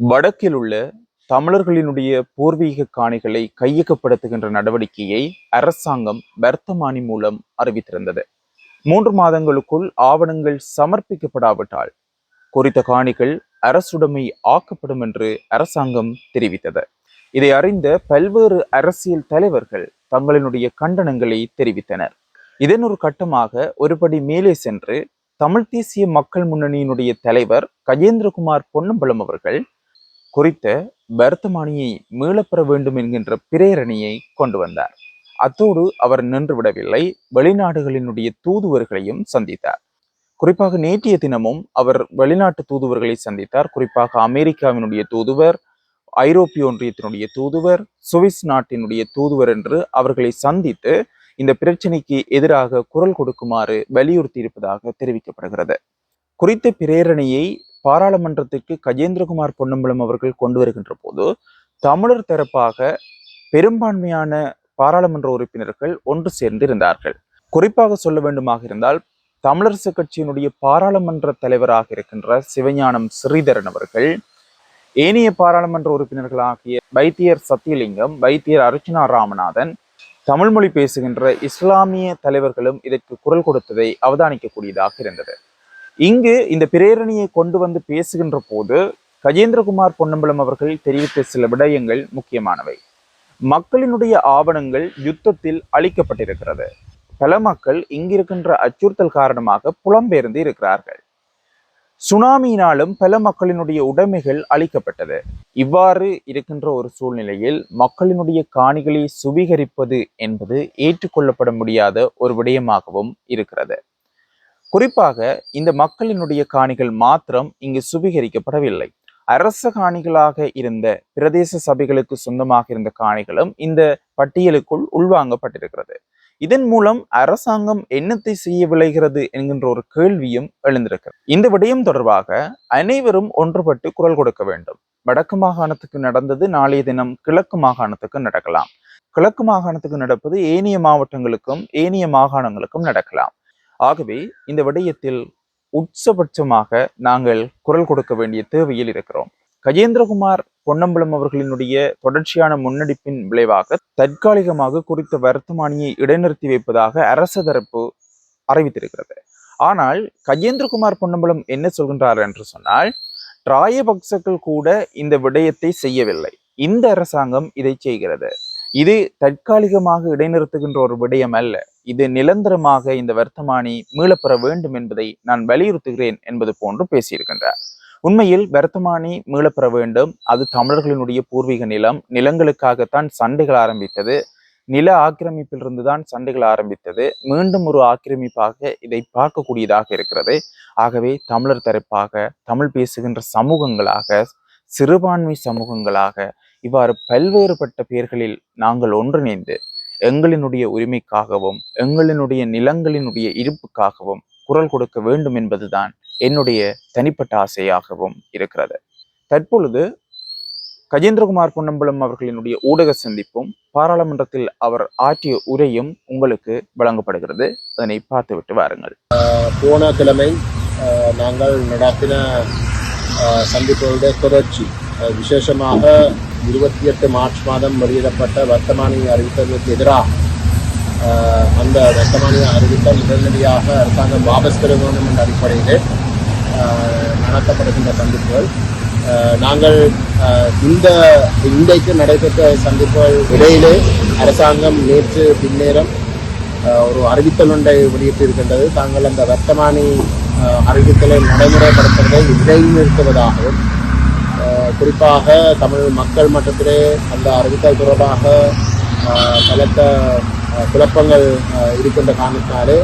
வடக்கில் உள்ள தமிழர்களினுடைய பூர்வீக காணிகளை கையகப்படுத்துகின்ற நடவடிக்கையை அரசாங்கம் வர்த்தமானி மூலம் அறிவித்திருந்தது. மூன்று மாதங்களுக்குள் ஆவணங்கள் சமர்ப்பிக்கப்படாவிட்டால் குறித்த காணிகள் அரசுடைமை ஆக்கப்படும் என்று அரசாங்கம் தெரிவித்தது. இதை அறிந்த பல்வேறு அரசியல் தலைவர்கள் தங்களினுடைய கண்டனங்களை தெரிவித்தனர். இதன் ஒரு கட்டமாக ஒருபடி மேலே சென்று தமிழ் தேசிய மக்கள் முன்னணியினுடைய தலைவர் கஜேந்திரகுமார் பொன்னம்பலம் அவர்கள் குறித்த வர்த்தமானியை மீளப்பெற வேண்டும் என்கின்ற பிரேரணையை கொண்டு வந்தார். அத்தோடு அவர் நின்று விடவில்லை வெளிநாடுகளினுடைய தூதுவர்களையும் சந்தித்தார். குறிப்பாக நேற்றைய தினமும் அவர் வெளிநாட்டு தூதுவர்களை சந்தித்தார். குறிப்பாக அமெரிக்காவினுடைய தூதுவர் ஐரோப்பிய ஒன்றியத்தினுடைய தூதுவர் சுவிஸ் நாட்டினுடைய தூதுவர் என்று அவர்களை சந்தித்து இந்த பிரச்சனைக்கு எதிராக குரல் கொடுக்குமாறு வலியுறுத்தி இருப்பதாக தெரிவிக்கப்படுகிறது. குறித்த பிரேரணையை பாராளுமன்றத்திற்கு கஜேந்திரகுமார் பொன்னம்பலம் அவர்கள் கொண்டு வருகின்ற போது தமிழர் தரப்பாக பெரும்பான்மையான பாராளுமன்ற உறுப்பினர்கள் ஒன்று சேர்ந்து இருந்தார்கள் குறிப்பாக சொல்ல வேண்டுமாக இருந்தால் தமிழரசு கட்சியினுடைய பாராளுமன்ற தலைவராக இருக்கின்ற சிவஞானம் ஸ்ரீதரன் அவர்கள் ஏனைய பாராளுமன்ற உறுப்பினர்களாகிய வைத்தியர் சத்தியலிங்கம் வைத்தியர் அர்ச்சனா ராமநாதன் தமிழ்மொழி பேசுகின்ற இஸ்லாமிய தலைவர்களும் இதற்கு குரல் கொடுத்ததை அவதானிக்கக்கூடியதாக இருந்தது. இங்கு இந்த பிரேரணியை கொண்டு வந்து பேசுகின்ற போது கஜேந்திரகுமார் பொன்னம்பலம் அவர்கள் தெரிவித்த சில விடயங்கள் முக்கியமானவை. மக்களினுடைய ஆவணங்கள் யுத்தத்தில் அளிக்கப்பட்டிருக்கிறது. பல மக்கள் இங்கிருக்கின்ற அச்சுறுத்தல் காரணமாக புலம்பெயர்ந்து இருக்கிறார்கள். சுனாமியினாலும் பல மக்களினுடைய உடைமைகள் அளிக்கப்பட்டது. இவ்வாறு இருக்கின்ற ஒரு சூழ்நிலையில் மக்களினுடைய காணிகளை சுவீகரிப்பது என்பது ஏற்றுக்கொள்ளப்பட முடியாத ஒரு விடயமாகவும் இருக்கிறது. குறிப்பாக இந்த மக்களினுடைய காணிகள் மாத்திரம் இங்கு சுவீகரிக்கப்படவில்லை. அரச காணிகளாக இருந்த பிரதேச சபைகளுக்கு சொந்தமாக இருந்த காணிகளும் இந்த பட்டியலுக்குள் உள்வாங்கப்பட்டிருக்கிறது. இதன் மூலம் அரசாங்கம் என்னத்தை செய்ய விளைகிறது என்கின்ற ஒரு கேள்வியும் எழுந்திருக்கிறது. இந்த விடயம் தொடர்பாக அனைவரும் ஒன்றுபட்டு குரல் கொடுக்க வேண்டும். வடக்கு மாகாணத்துக்கு நடந்தது நாளைய தினம் கிழக்கு மாகாணத்துக்கு நடக்கலாம். கிழக்கு மாகாணத்துக்கு நடப்பது ஏனைய மாவட்டங்களுக்கும் ஏனைய மாகாணங்களுக்கும் நடக்கலாம். ஆகவே இந்த விடயத்தில் உச்சபட்சமாக நாங்கள் குரல் கொடுக்க வேண்டிய தேவையில் இருக்கிறோம். கஜேந்திரகுமார் பொன்னம்பலம் அவர்களினுடைய தொடர்ச்சியான முன்னெடுப்பின் விளைவாக தற்காலிகமாக குறித்த வர்த்தமானியை இடைநிறுத்தி வைப்பதாக அரசு தரப்பு அறிவித்திருக்கிறது. ஆனால் கஜேந்திரகுமார் பொன்னம்பலம் என்ன சொல்கின்றார் என்று சொன்னால் ராயபக்சக்கள் கூட இந்த விடயத்தை செய்யவில்லை. இந்த அரசாங்கம் இதை செய்கிறது. இது தற்காலிகமாக இடைநிறுத்துகின்ற ஒரு விடயம் அல்ல. இது நிரந்தரமாக இந்த வர்த்தமானி மீளப்பெற வேண்டும் என்பதை நான் வலியுறுத்துகிறேன் என்பது போன்று பேசியிருக்கின்றார். உண்மையில் வர்த்தமானி மீளப்பெற வேண்டும். அது தமிழர்களினுடைய பூர்வீக நிலம். நிலங்களுக்காகத்தான் சண்டைகள் ஆரம்பித்தது. நில ஆக்கிரமிப்பிலிருந்து தான் சண்டைகள் ஆரம்பித்தது. மீண்டும் ஒரு ஆக்கிரமிப்பாக இதை பார்க்கக்கூடியதாக இருக்கிறது. ஆகவே தமிழர் தரப்பாக தமிழ் பேசுகின்ற சமூகங்களாக சிறுபான்மை சமூகங்களாக இவ்வாறு பல்வேறுபட்ட பெயர்களில் நாங்கள் ஒன்றிணைந்து எங்களினுடைய உரிமைக்காகவும் எங்களினுடைய நிலங்களினுடைய இருப்புக்காகவும் குரல் கொடுக்க வேண்டும் என்பதுதான் என்னுடைய தனிப்பட்ட ஆசையாகவும் இருக்கிறது. தற்பொழுது கஜேந்திரகுமார் பொன்னம்பலம் அவர்களினுடைய ஊடக சந்திப்பும் பாராளுமன்றத்தில் அவர் ஆற்றிய உரையும் உங்களுக்கு வழங்கப்படுகிறது. அதனை பார்த்துவிட்டு வாருங்கள். போன கிழமை அஹ், நாங்கள் நடாத்தின சந்திப்புகளுடைய தொடர்ச்சி. விசேஷமாக இருபத்தி எட்டு மார்ச் மாதம் வெளியிடப்பட்ட வர்த்தமானி அறிவித்ததற்கு எதிராக அந்த வர்த்தமானி அறிவித்தல் உடனடியாக அரசாங்கம் வாபஸ் பெற வேண்டும் என்ற அடிப்படையில் நடத்தப்படுகின்ற சந்திப்புகள். நாங்கள் இந்த இன்றைக்கு நடைபெற்ற சந்திப்புகள் இடையிலே அரசாங்கம் நேற்று பின்னேரம் ஒரு அறிவித்தல் ஒன்றை வெளியிட்டிருக்கின்றது. தாங்கள் அந்த வர்த்தமானி அறிவித்தலை நடைமுறைப்படுத்துவதை இடைநிறுத்துவதாகவும் குறிப்பாக தமிழ் மக்கள் மட்டத்திலே அந்த அறிவித்தல் தொடர்பாக பலத்த குழப்பங்கள் இருக்கின்ற காரணத்தினாலே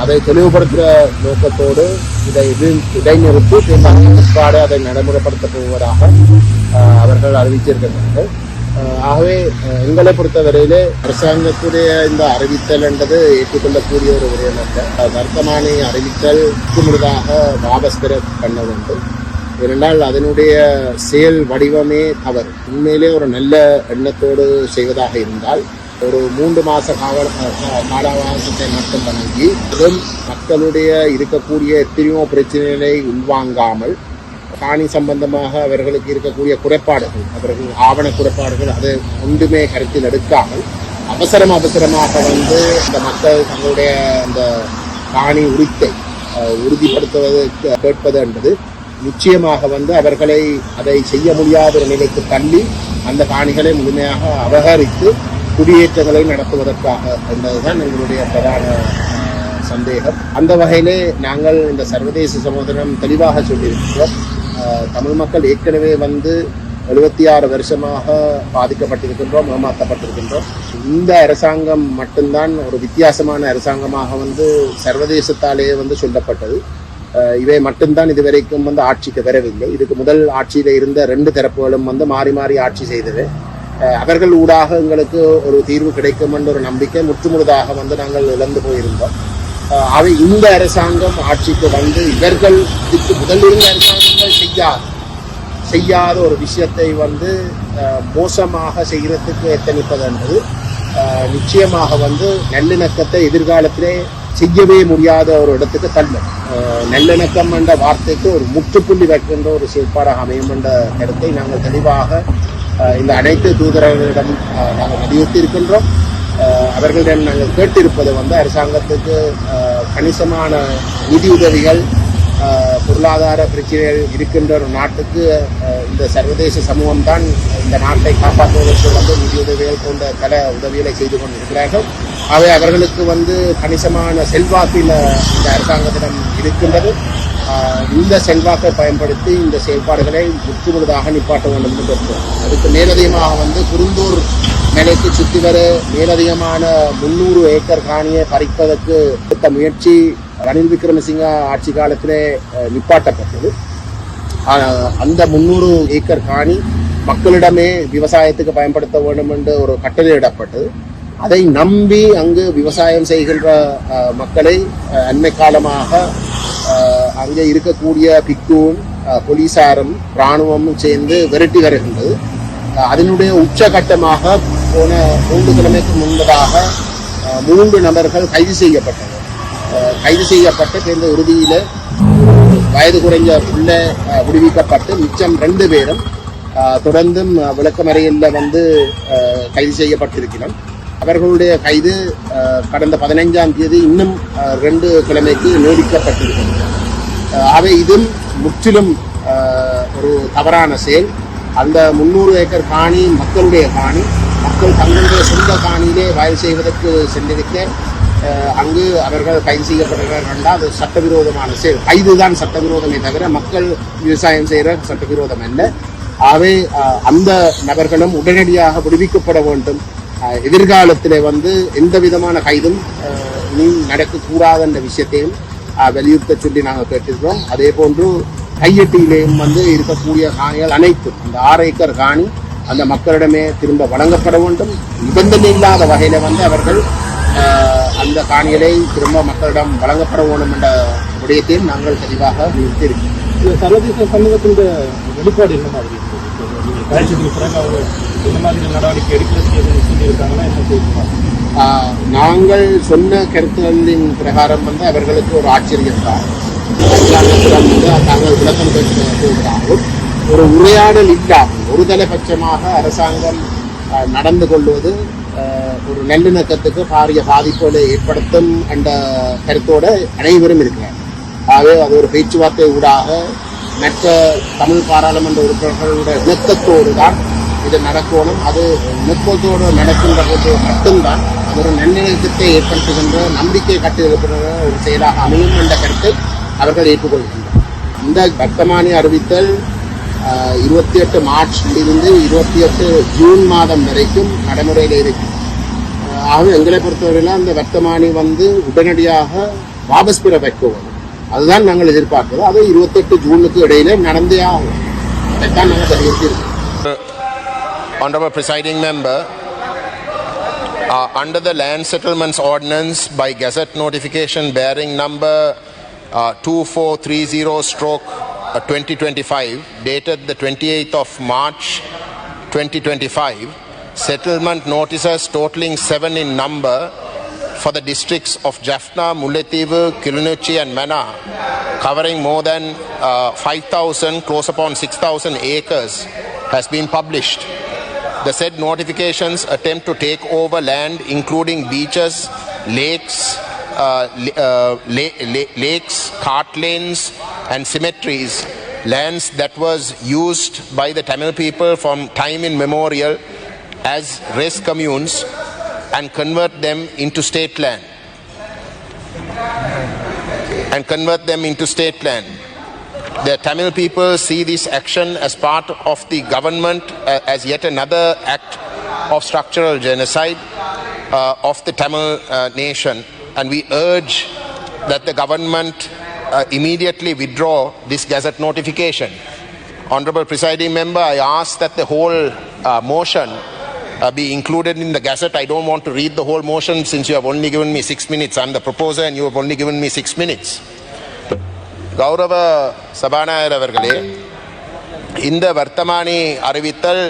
அதை தெளிவுபடுத்துகிற நோக்கத்தோடு இதை இது- இடைநிறுத்தி பிற்பாடு அதை நடைமுறைப்படுத்தப் போவதாக அவர்கள் அறிவித்திருக்கின்றார்கள். ஆகவே எங்களை பொறுத்தவரையிலே அரசாங்கத்துடைய இந்த அறிவித்தல் என்றது ஏற்றுக்கொள்ளக்கூடிய ஒரு விடயம் அல்ல. வர்த்தமானி அறிவித்தல் முழுதாக வாபஸ் பெற பண்ண வேண்டும் ஏனென்றால் அதனுடைய செயல் வடிவமே தவறு. உண்மையிலே ஒரு நல்ல எண்ணத்தோடு செய்வதாக இருந்தால் ஒரு மூன்று மாச கால காலாவகாசத்தை மட்டும் வழங்கி அதுவும் மக்களுடைய இருக்கக்கூடிய எத்தனையோ பிரச்சனைகளை உள்வாங்காமல் காணி சம்பந்தமாக அவர்களுக்கு இருக்கக்கூடிய குறைபாடுகள் அவர்கள் ஆவண குறைபாடுகள் அதை ஒன்றுமே கருத்தில் எடுக்காமல் அவசரம் அவசரமாக வந்து இந்த மக்கள் தங்களுடைய அந்த காணி உரித்தை உறுதிப்படுத்துவது கேட்பது என்பது நிச்சயமாக வந்து அவர்களை அதை செய்ய முடியாத ஒரு நிலைக்கு தள்ளி அந்த காணிகளை முழுமையாக அபகரித்து குடியேற்றங்களை நடத்துவதற்காக என்பதுதான் எங்களுடைய பிரதான சந்தேகம். அந்த வகையிலே நாங்கள் இந்த சர்வதேச சமூகம் தெளிவாக சொல்லியிருக்கிறோம். தமிழ் மக்கள் ஏற்கனவே வந்து எழுபத்தி ஆறு வருஷமாக பாதிக்கப்பட்டிருக்கின்றோம் ஏமாற்றப்பட்டிருக்கின்றோம். இந்த அரசாங்கம் மட்டும்தான் ஒரு வித்தியாசமான அரசாங்கமாக வந்து சர்வதேசத்தாலேயே வந்து சொல்லப்பட்டது. இவை மட்டும்தான் இதுவரைக்கும் வந்து ஆட்சிக்கு வரவில்லை. இதுக்கு முதல் ஆட்சியில் இருந்த ரெண்டு தரப்புகளும் வந்து மாறி மாறி ஆட்சி செய்தது. அவர்கள் ஊடாக எங்களுக்கு ஒரு தீர்வு கிடைக்கும் என்ற ஒரு நம்பிக்கை முற்றுமுழுதாக வந்து நாங்கள் இழந்து போயிருந்தோம். அவை இந்த அரசாங்கம் ஆட்சிக்கு வந்து இவர்கள் இதுக்கு முதல் இருந்த செய்யாது. செய்யாத ஒரு விஷயத்தை வந்து மோசமாக செய்கிறதுக்கு எத்தனிப்பது என்பது நிச்சயமாக வந்து நல்லிணக்கத்தை எதிர்காலத்திலே செய்யவே முடியாத ஒரு இடத்துக்கு தள்ளும். நல்லிணக்கம் என்ற வார்த்தைக்கு ஒரு முற்றுப்புள்ளி வைக்கின்ற ஒரு செயற்பாடாக அமையும் என்ற கருத்தை நாங்கள் தெளிவாக இந்த அனைத்து தூதரர்களிடம் நாங்கள் வலியுறுத்தி இருக்கின்றோம் அவர்களிடம் நாங்கள் கேட்டிருப்பது வந்து அரசாங்கத்துக்கு கணிசமான நிதியுதவிகள் பொருளாதார பிரச்சனைகள் இருக்கின்ற ஒரு நாட்டுக்கு இந்த சர்வதேச சமூகம் தான் இந்த நாட்டை காப்பாற்றுவதற்கு வந்து நிதியுதவிகள் போன்ற பல உதவிகளை செய்து கொண்டிருக்கிறார்கள். அவை அவர்களுக்கு வந்து கணிசமான செல்வாக்கில் இந்த அரசாங்கத்திடம் இருக்கின்றது. இந்த செல்வாக்கை பயன்படுத்தி இந்த செயல்பாடுகளை முற்றுமுழுதாக நிப்பாட்ட வேண்டும் என்று கேட்கிறோம் அதுக்கு மேலதிகமாக வந்து குருந்தூர் நிலைக்கு சுற்றி வர மேலதிகமான முன்னூறு ஏக்கர் காணியை பறிப்பதற்கு எடுத்த முயற்சி ரணில் விக்ரமசிங்க ஆட்சி காலத்திலே நிப்பாட்டப்பட்டது. அந்த முன்னூறு ஏக்கர் காணி மக்களிடமே விவசாயத்துக்கு பயன்படுத்த வேண்டும் என்று ஒரு கட்டளையிடப்பட்டது அதை நம்பி அங்கு விவசாயம் செய்கின்ற மக்களை அண்மை காலமாக அங்கே இருக்கக்கூடிய பிக்கூன் போலீசாரும் இராணுவமும் சேர்ந்து விரட்டி வருகின்றது. அதனுடைய உச்சகட்டமாக போன மூன்று கிழமைக்கு முன்பதாக மூன்று நபர்கள் கைது செய்யப்பட்டனர். கைது செய்யப்பட்டு சேர்ந்த உறுதியில் வயது குறைஞ்ச பிள்ளை விடுவிக்கப்பட்டு மிச்சம் ரெண்டு பேரும் தொடர்ந்தும் விளக்கமறையில் வந்து கைது செய்யப்பட்டிருக்கிறோம். அவர்களுடைய கைது கடந்த பதினைஞ்சாம் தேதி இன்னும் ரெண்டு கிழமைக்கு நீடிக்கப்பட்டிருக்கிறது. அவை இதும் முற்றிலும் ஒரு தவறான செயல். அந்த முந்நூறு ஏக்கர் காணி மக்களுடைய காணி. மக்கள் தங்களுடைய சொந்த காணியிலே வயல் செய்வதற்கு சென்றிருக்க அங்கு அவர்கள் கைது செய்யப்படுகிறார்கள் என்றால் அது சட்டவிரோதமான செயல் கைதுதான் சட்டவிரோதமே தவிர மக்கள் விவசாயம் செய்கிற சட்டவிரோதம் அல்ல. ஆகவே அந்த நபர்களும் உடனடியாக விடுவிக்கப்பட வேண்டும். எதிர்காலத்தில் வந்து எந்த விதமான கைதும் அஹ், இனி நடக்கக்கூடாது என்ற விஷயத்தையும் வலியுறுத்த சொல்லி நாங்கள் கேட்டிருக்கிறோம். அதே போன்று கையெட்டியிலேயும் வந்து இருக்கக்கூடிய காணிகள் அனைத்தும் அந்த ஆறு ஏக்கர் காணி அந்த மக்களிடமே திரும்ப வழங்கப்பட வேண்டும். நிபந்தனை இல்லாத வகையில் வந்து அவர்கள் அந்த காணிகளை திரும்ப மக்களிடம் வழங்கப்பட வேண்டும் என்ற விடயத்தையும் நாங்கள் தெளிவாக இந்த சர்வதேச சமூகத்தின் வெளிப்பாடு என்ன மாதிரி நடவடிக்கை ஆஹ் நாங்கள் சொன்ன கருத்துகளின் பிரகாரம் வந்து அவர்களுக்கு ஒரு ஆச்சரியம் தான் தாங்கள் விளக்கம் போகிறார்கள் ஒரு உரையாடல் இல்லாமல் ஒரு தலைபட்சமாக அரசாங்கம் நடந்து கொள்வது ஒரு நல்லிணக்கத்துக்கு பாரிய பாதிப்புகளை ஏற்படுத்தும் என்ற கருத்தோடு அனைவரும் இருக்கிறார். ஆகவே அது ஒரு பேச்சுவார்த்தை ஊடாக மற்ற தமிழ் பாராளுமன்ற உறுப்பினர்களுடைய இணக்கத்தோடு தான் இது நடக்கணும். அது நுட்பத்தோடு நடக்கின்ற போது மட்டும்தான் அது ஒரு நல்லிணக்கத்தை ஏற்படுத்துகின்ற நம்பிக்கை கட்டியிருக்கிற ஒரு செயலாக அமையும் என்ற கருத்தை அவர்கள் ஏற்றுக்கொள்கின்றனர். இந்த வர்த்தமானி அறிவித்தல் இருபத்தி எட்டு மார்ச்லிருந்து இருபத்தி எட்டு ஜூன் மாதம் வரைக்கும் நடைமுறையில் இருக்கும் அஹ் ஆகவே எங்களை பொறுத்தவரையில் அந்த வர்த்தமானி வந்து உடனடியாக வாபஸ் பெற வைக்கவும் அதுதான் நாங்கள் எதிர்பார்ப்பது அது இருபத்தெட்டு ஜூனுக்கு இடையில நடந்தே ஆகும் அதைத்தான் நாங்கள் வலியுறுத்தி இருக்கோம் Honorable Presiding Member, uh, under the Land Settlements Ordinance by Gazette notification bearing number uh, 2430 stroke uh, 2025, dated the 28th of March 2025, settlement notices totaling seven in number for the districts of Jaffna, Mullaitivu, Kilinochchi and Mana, covering more than uh, 5,000, close upon 6,000 acres, has been published. The said notifications attempt to take over land including beaches, lakes, uh, uh, la- la- lakes, cart lanes, and cemeteries, lands that was used by the Tamil people from time immemorial as rest communes and convert them into state land. And convert them into state land. The Tamil people see this action as part of the government uh, as yet another act of structural genocide uh, of the Tamil uh, nation, and we urge that the government uh, immediately withdraw this gazette notification. Honorable presiding member, I ask that the whole uh, motion uh, be included in the gazette. I don't want to read the whole motion since you have only given me six minutes. I'm the proposer and you have only given me six minutes. கௌரவ சபாநாயகர் அவர்களே இந்த வர்த்தமானி அறிவித்தல்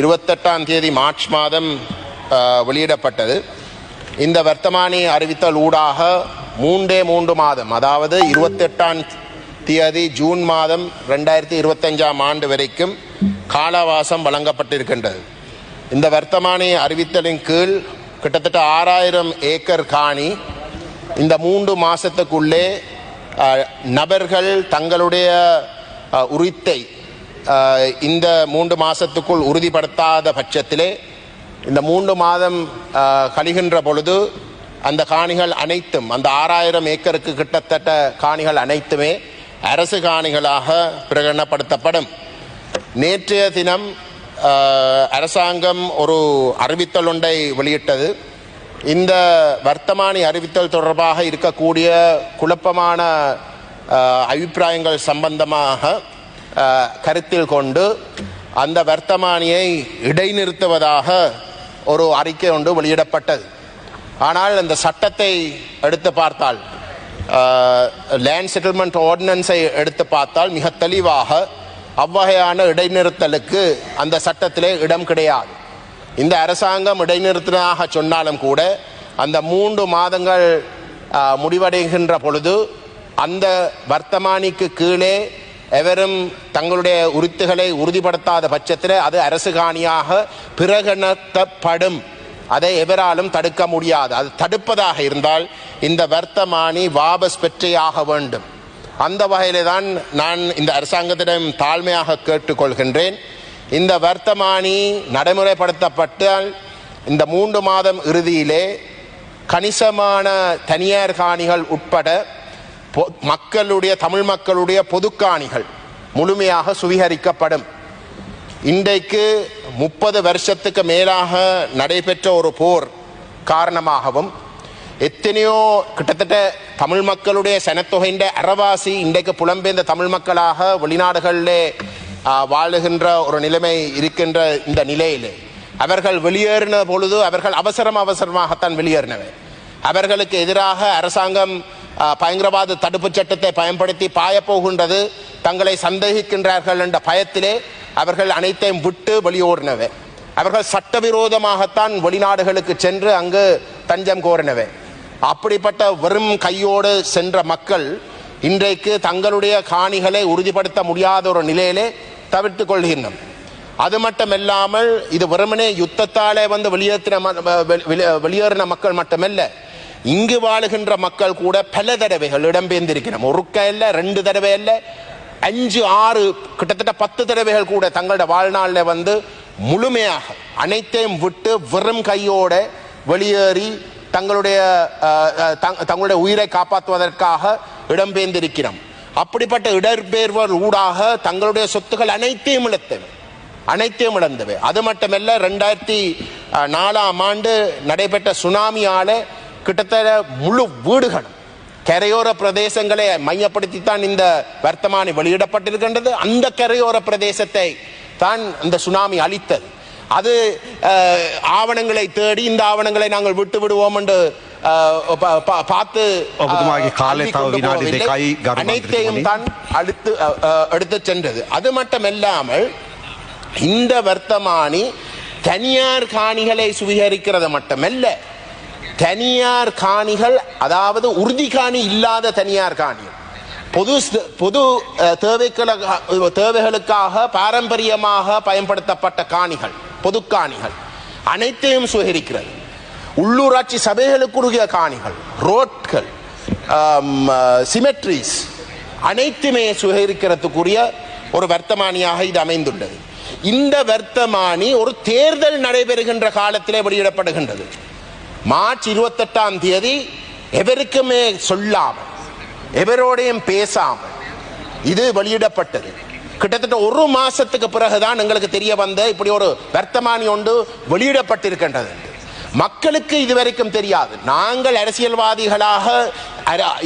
இருபத்தெட்டாம் தேதி March மாதம் uh, வெளியிடப்பட்டது இந்த வர்த்தமானி அறிவித்தல் ஊடாக மூன்றே மூன்று மாதம் அதாவது இருபத்தெட்டாம் தேதி ஜூன் மாதம் ரெண்டாயிரத்தி இருபத்தஞ்சாம் ஆண்டு வரைக்கும் காலவாசம் வழங்கப்பட்டிருக்கின்றது இந்த வர்த்தமானி அறிவித்தலின் கீழ் கிட்டத்தட்ட ஆறாயிரம் ஏக்கர் காணி இந்த மூன்று மாதத்துக்குள்ளே நபர்கள் தங்களுடைய உரித்தை இந்த மூன்று மாதத்துக்குள் உறுதிப்படுத்தாத பட்சத்திலே இந்த மூன்று மாதம் கழிகின்ற பொழுது அந்த காணிகள் அனைத்தும் அந்த ஆறாயிரம் ஏக்கருக்கு கிட்டத்தட்ட காணிகள் அனைத்துமே அரசு காணிகளாக பிரகடனப்படுத்தப்படும். நேற்றைய தினம் அரசாங்கம் ஒரு அறிவித்தல் ஒன்றை வெளியிட்டது. இந்த வர்த்தமானி அறிவித்தல் தொடர்பாக இருக்கக்கூடிய குழப்பமான அபிப்பிராயங்கள் சம்பந்தமாக கருத்தில் கொண்டு அந்த வர்த்தமானியை இடைநிறுத்துவதாக ஒரு அறிக்கை ஒன்று வெளியிடப்பட்டது. ஆனால் அந்த சட்டத்தை எடுத்து பார்த்தால் லேண்ட் செட்டில்மெண்ட் ஆர்டினன்ஸை எடுத்து பார்த்தால் மிக தெளிவாக அவ்வகையான இடைநிறுத்தலுக்கு அந்த சட்டத்திலே இடம் கிடையாது. இந்த அரசாங்கம் இடைநிறுத்தினாக சொன்னாலும் கூட அந்த மூன்று மாதங்கள் முடிவடைகின்ற பொழுது அந்த வர்த்தமானிக்கு கீழே எவரும் தங்களுடைய உரித்துகளை உறுதிப்படுத்தாத பட்சத்தில் அது அரசு காணியாக பிரகணத்தப்படும். அதை எவராலும் தடுக்க முடியாது. அது தடுப்பதாக இருந்தால் இந்த வர்த்தமானி வாபஸ் பெற்றேயாக வேண்டும். அந்த வகையிலே தான் நான் இந்த அரசாங்கத்திடம் தாழ்மையாக கேட்டுக்கொள்கின்றேன். இந்த வர்த்தமானி நடைமுறைப்படுத்தப்பட்டால் இந்த மூன்று மாதம் இறுதியிலே கணிசமான தனியார் காணிகள் உட்பட பொ- மக்களுடைய தமிழ் மக்களுடைய பொதுக்காணிகள் முழுமையாக சுவீகரிக்கப்படும். இன்றைக்கு முப்பது வருஷத்துக்கு மேலாக நடைபெற்ற ஒரு போர் காரணமாகவும் எத்தனையோ கிட்டத்தட்ட தமிழ் மக்களுடைய சனத்தொகையின் அறவாசி இன்றைக்கு புலம்பெயர்ந்த தமிழ் மக்களாக வெளிநாடுகளிலே வாழுகின்ற ஒரு நிலைமை இருக்கின்ற இந்த நிலையிலே. அவர்கள் வெளியேறின பொழுது அவர்கள் அவசரம் அவசரமாகத்தான் வெளியேறினவை அவர்களுக்கு எதிராக அரசாங்கம் பயங்கரவாத தடுப்புச் சட்டத்தை பயன்படுத்தி பாயப்போகின்றது தங்களை சந்தேகிக்கின்றார்கள் என்ற பயத்திலே அவர்கள் அனைத்தையும் விட்டு வெளியோடினவை அவர்கள் சட்டவிரோதமாகத்தான் வெளிநாடுகளுக்கு சென்று அங்கு தஞ்சம் கோரினவை அப்படிப்பட்ட வெறும் கையோடு சென்ற மக்கள் இன்றைக்கு தங்களுடைய காணிகளை உறுதிப்படுத்த முடியாத ஒரு நிலையிலே தவிர்த்து கொள்கின்றனர். அது மட்டுமல்லாமல் இது வெறுமனே யுத்தத்தாலே வந்து வெளியேற்றின ம- வெளி- வெளியேறின மக்கள் மட்டுமல்ல இங்கு வாழுகின்ற மக்கள் கூட பல தடவைகள் இடம்பெயர்ந்திருக்கிறோம் ஒருக்க இல்ல ரெண்டு தடவை இல்ல அஞ்சு ஆறு கிட்டத்தட்ட பத்து தடவைகள் கூட தங்களோட வாழ்நாளில் வந்து முழுமையாக அனைத்தையும் விட்டு வெறும் கையோட வெளியேறி தங்களுடைய தங்களுடைய உயிரை காப்பாற்றுவதற்காக இடம்பெயர்ந்திருக்கிறோம் அப்படிப்பட்ட இடம்பெயர்வர் ஊடாக தங்களுடைய சொத்துக்கள் அனைத்தையும் இழத்தவை. அனைத்தையும் இழந்தவை. அது மட்டுமல்ல ரெண்டாயிரத்தி நாலாம் ஆண்டு நடைபெற்ற சுனாமியால கிட்டத்தட்ட முழு வீடுகளும் கரையோர பிரதேசங்களை மையப்படுத்தி தான் இந்த வர்த்தமானி வெளியிடப்பட்டிருக்கின்றது. அந்த கரையோர பிரதேசத்தை தான் அந்த சுனாமி அளித்தது அது ஆவணங்களை தேடி இந்த ஆவணங்களை நாங்கள் விட்டு விடுவோம் என்று பார்த்து அனைத்தையும் தான் அடுத்து எடுத்து சென்றது. அது மட்டுமல்லாமல் இந்த வர்த்தமானி தனியார் காணிகளை சுவீகரிக்கிறது மட்டுமல்ல தனியார் காணிகள் அதாவது உறுதி காணி இல்லாத தனியார் காணி. பொது பொது தேவைகளுக்காக பாரம்பரியமாக பயன்படுத்தப்பட்ட காணிகள். பொது காணிகள் அனைத்தையும் சுகரிக்கிறது உள்ளூராட்சி சபைகளுக்குரிய காணிகள் ரோட்கள் சிமெட்ரிஸ் அனைத்துமே சுகரிக்கிறதுக்குரிய ஒரு வர்த்தமானியாக இது அமைந்துள்ளது. இந்த வர்த்தமானி ஒரு தேர்தல் நடைபெறுகின்ற காலத்திலே வெளியிடப்படுகின்றது. மார்ச் இருபத்தெட்டாம் தேதி எவருக்குமே சொல்லாமல் எவரோடையும் பேசாமல் இது வெளியிடப்பட்டது. கிட்டத்தட்ட ஒரு மாசத்துக்கு பிறகுதான் எங்களுக்கு தெரிய வந்த இப்படி ஒரு வர்த்தமானி ஒன்று வெளியிடப்பட்டிருக்கின்றது. மக்களுக்கு இதுவரைக்கும் தெரியாது. நாங்கள் அரசியல்வாதிகளாக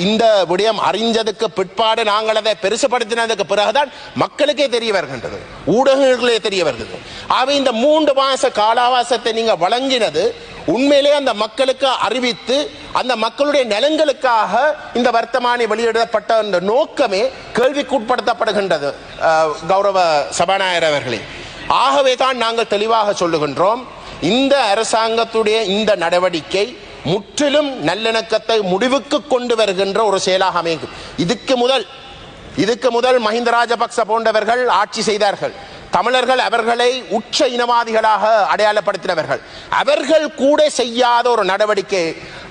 இந்த விடயம் அறிஞ்சதுக்கு பிற்பாடு நாங்கள் அதை பெருசுபடுத்தினதுக்கு பிறகுதான் மக்களுக்கே தெரிய வருகின்றது. ஊடகங்களே தெரிய வருகிறது. ஆகவே இந்த மூன்று மாச காலாவாசத்தை நீங்க வழங்கினது உண்மையிலே அந்த மக்களுக்கு அறிவித்து அந்த மக்களுடைய நலன்களுக்காக இந்த வர்த்தமானி வெளியிடப்பட்ட அந்த நோக்கமே கேள்விக்குட்படுத்தப்படுகின்றது கௌரவ சபாநாயகர் அவர்களே. ஆகவே தான் நாங்கள் தெளிவாக சொல்லுகின்றோம் இந்த அரசாங்கத்துடைய இந்த நடவடிக்கை முற்றிலும் நல்லிணக்கத்தை முடிவுக்கு கொண்டு வருகின்ற ஒரு செயலாக அமையும். இதுக்கு முதல் இதுக்கு முதல் மஹிந்த ராஜபக்ச போன்றவர்கள் ஆட்சி செய்தார்கள். தமிழர்கள் அவர்களை உச்ச இனவாதிகளாக அடையாளப்படுத்தினவர்கள். அவர்கள் கூட செய்யாத ஒரு நடவடிக்கை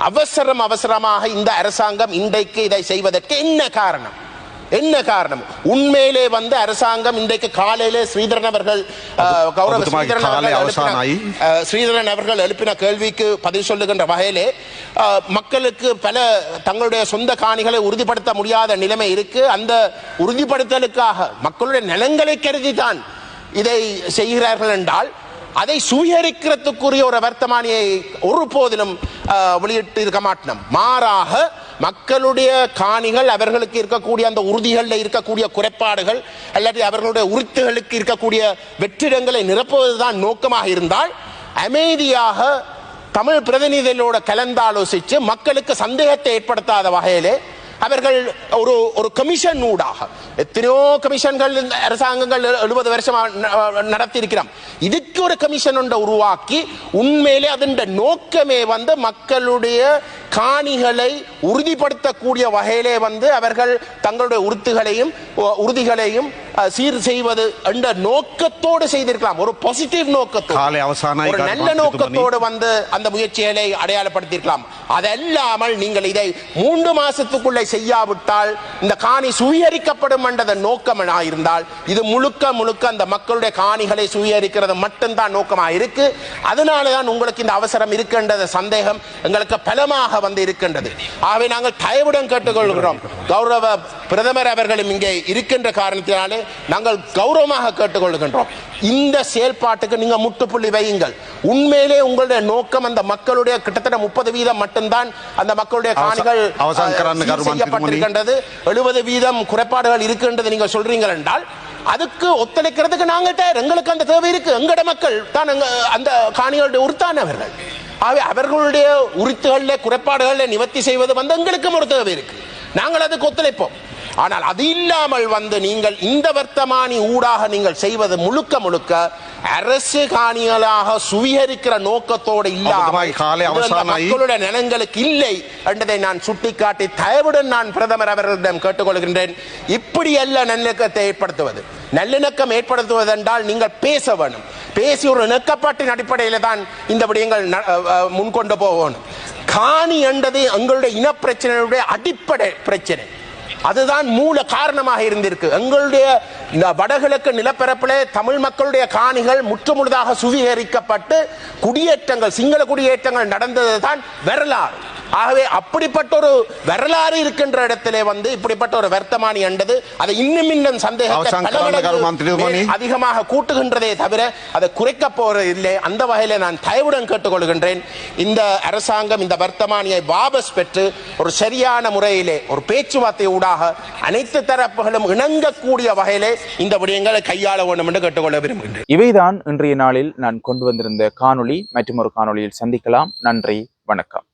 அவசரம் அவசரமாக இந்த அரசாங்கம் இன்றைக்கு இதை செய்வதற்கு என்ன காரணம்? என்ன காரணம்? உண்மையிலே வந்து அரசாங்கம் இன்றைக்கு காலையிலே ஸ்ரீதரன் அவர்கள் கௌரவ ஸ்ரீதரன் அவர்கள் ஸ்ரீதரன் அவர்கள் எழுப்பின கேள்விக்கு பதில் சொல்லுகின்ற வகையிலே மக்களுக்கு பல தங்களுடைய சொந்த காணிகளை உறுதிப்படுத்த முடியாத நிலைமை இருக்கு. அந்த உறுதிப்படுத்தலுக்காக மக்களுடைய நிலங்களை கருதி தான் இதை செய்கிறார்கள் என்றால் அதை சுவீகரிக்கிறதுக்குரிய ஒரு வர்த்தமானியை ஒருபோதிலும் வெளியிட்டு இருக்க மாட்டோம் மாறாக மக்களுடைய காணிகள் அவர்களுக்கு இருக்கக்கூடிய அந்த உறுதிகளில் இருக்கக்கூடிய குறைபாடுகள் அல்லது அவர்களுடைய உறுத்துகளுக்கு இருக்கக்கூடிய வெற்றிடங்களை நிரப்புவதுதான் நோக்கமாக இருந்தால் அமைதியாக தமிழ் பிரதிநிதிகளோட கலந்தாலோசித்து மக்களுக்கு சந்தேகத்தை ஏற்படுத்தாத வகையிலே அவர்கள் ஒரு ஒரு கமிஷன் ஊடாக. எத்தனையோ கமிஷன்கள் அரசாங்கங்கள் எழுபது வருஷமா ந- நடத்தியிருக்கிறோம். இதுக்கு ஒரு கமிஷன் ஒன்றை உருவாக்கி உண்மையிலே அதன் நோக்கமே வந்து மக்களுடைய காணிகளை உறுதிப்படுத்தக்கூடிய வகையிலே வந்து அவர்கள் தங்களுடைய உறுத்துகளையும் உறுதிகளையும் சீர் செய்வது என்ற நோக்கத்தோடு செய்திருக்கலாம். ஒரு பாசிட்டிவ் நோக்கத்தோடு. ஒரு நல்ல நோக்கத்தோடு வந்து அந்த முயற்சிகளை அடையாளப்படுத்தியிருக்கலாம். அதல்லாமல் நீங்கள் இதை மூன்று மாசத்துக்குள்ளே செய்யாவிட்டால் இந்த காணி சுவீகரிக்கப்படும் என்றதன் நோக்கமாக இருந்தால் இது முழுக்க முழுக்க அந்த மக்களுடைய காணிகளை சுவீகரிக்கிறது மட்டும்தான் நோக்கமாக இருக்கு. அதனால தான் உங்களுக்கு இந்த அவசரம் இருக்கின்றது சந்தேகம் எங்களுக்கு பலமாக வந்து இருக்கின்றது. ஆகவே நாங்கள் தயவுடன் கேட்டுக்கொள்கிறோம். கௌரவ பிரதமர் அவர்களும் இங்கே இருக்கின்ற காரணத்தினாலே நாங்கள் கௌரவமாக கேட்டுக்கொள்கின்றோம். இந்த செயல்பாட்டுக்கு நீங்க முட்டுப்புள்ளி வையுங்கள். உண்மையிலே உங்களுடைய நோக்கம் அந்த மக்களுடைய கிட்டத்தட்ட முப்பது வீதம் மட்டும்தான் அந்த மக்களுடைய காணிகள் செய்யப்பட்டிருக்கின்றது எழுபது வீதம் குறைபாடுகள் இருக்கின்றது நீங்க சொல்றீங்க என்றால் அதுக்கு ஒத்துழைக்கிறதுக்கு நாங்க தயார் எங்களுக்கு அந்த தேவை இருக்கு. எங்கட மக்கள் தான் அந்த காணிகளுடைய உறுத்தானவர்கள். ஆகவே அவர்களுடைய உரித்துகளில் குறைபாடுகளை நிவர்த்தி செய்வது வந்து எங்களுக்கும் ஒரு தேவை இருக்கு. நாங்கள் அதுக்கு ஒத்துழைப்போம். ஆனால் அது இல்லாமல் வந்து நீங்கள் இந்த வர்த்தமானி ஊடாக நீங்கள் செய்வது முழுக்க முழுக்க அரசு காணிகளாக சுவீகரிக்கிற நோக்கத்தோடு இல்லாமல். மக்களுடைய நலன்களுக்கு இல்லை என்றதை நான் சுட்டிக்காட்டி தயவுடன் நான் பிரதமர் அவர்களிடம் கேட்டுக்கொள்கின்றேன். இப்படி அல்ல நல்லிணக்கத்தை ஏற்படுத்துவது. நல்லிணக்கம் ஏற்படுத்துவது என்றால் நீங்கள் பேச வேணும். பேசி ஒரு இணக்கப்பாட்டின் அடிப்படையில் தான் இந்த விடயங்கள் முன்கொண்டு போகணும். காணி என்றது எங்களுடைய இனப்பிரச்சனையுடைய அடிப்படை பிரச்சனை. அதுதான் மூல காரணமாக இருந்திருக்கு. எங்களுடைய இந்த வடகிழக்கு நிலப்பரப்பிலே தமிழ் மக்களுடைய காணிகள் முற்றுமுழுதாக சுவீகரிக்கப்பட்டு குடியேற்றங்கள் சிங்கள குடியேற்றங்கள் நடந்தது தான் வரலாறு. ஆகவே அப்படிப்பட்ட ஒரு வரலாறு இருக்கின்ற இடத்திலே வந்து இப்படிப்பட்ட ஒரு வர்த்தமானி என்றது அதை இன்னும் இன்னும் சந்தேகத்தை அதிகமாக கூட்டுகின்றதே தவிர அதை குறைக்க போறது இல்லை அந்த வகையில நான் தயவுடன் கேட்டுக்கொள்கின்றேன். இந்த அரசாங்கம் இந்த வர்த்தமானியை வாபஸ் பெற்று ஒரு சரியான முறையிலே ஒரு பேச்சுவார்த்தை ஊடாக அனைத்து தரப்புகளும் இணங்கக்கூடிய வகையிலே இந்த விடயங்களை கையாள வேண்டும் என்று கேட்டுக்கொள்ள விரும்புகின்றேன். இவைதான் இன்றைய நாளில் நான் கொண்டு வந்திருந்த காணொளி. மற்றும் ஒரு காணொளியில் சந்திக்கலாம். நன்றி. வணக்கம்.